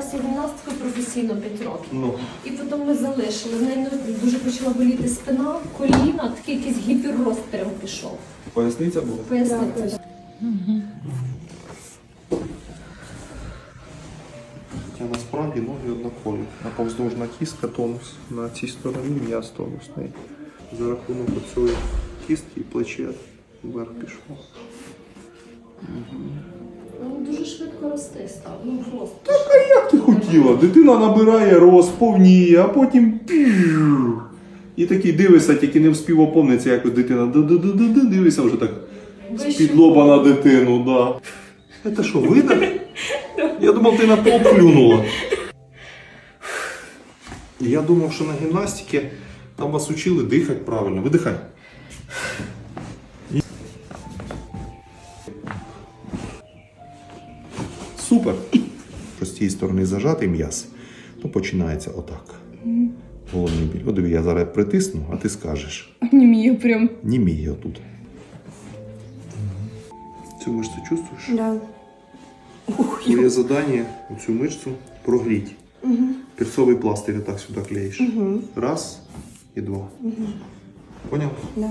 займалася гімнастикою професійно 5 років. Ну, І потім ми залишили. В неї дуже почала боліти спина, коліна, такий якийсь гіперрост прям пішов. поясниця була. Поясниця. Хоча насправді ноги однакові. А повздовжна кістка тонус на цій стороні м'яз тонусний. За рахунок цієї кістки і плече вверх пішло. Ну, дуже швидко рости став. Ну просто. Як? Дитина набирає рост, повніє, а потім. пів. І такий дивишся, тільки не вспів опомнитися, якось дитина. Дивишся вже так з-під лоба на дитину, да. Це що, видав? Я думав, ти на пол плюнула. Я думав, що на гімнастиці там вас учили дихати правильно. Видихай. Супер. Що з цієї сторони зажатий м'яз, то починається отак. Головний біль. От я зараз притисну, а ти скажеш. Анемія прям. Німіє отут. Цю мишцю чувствуєш? Да. Твоє завдання цю мишцю прогріть. Перцовий пластир так сюди клеїш. Раз і два. Поняв? Да.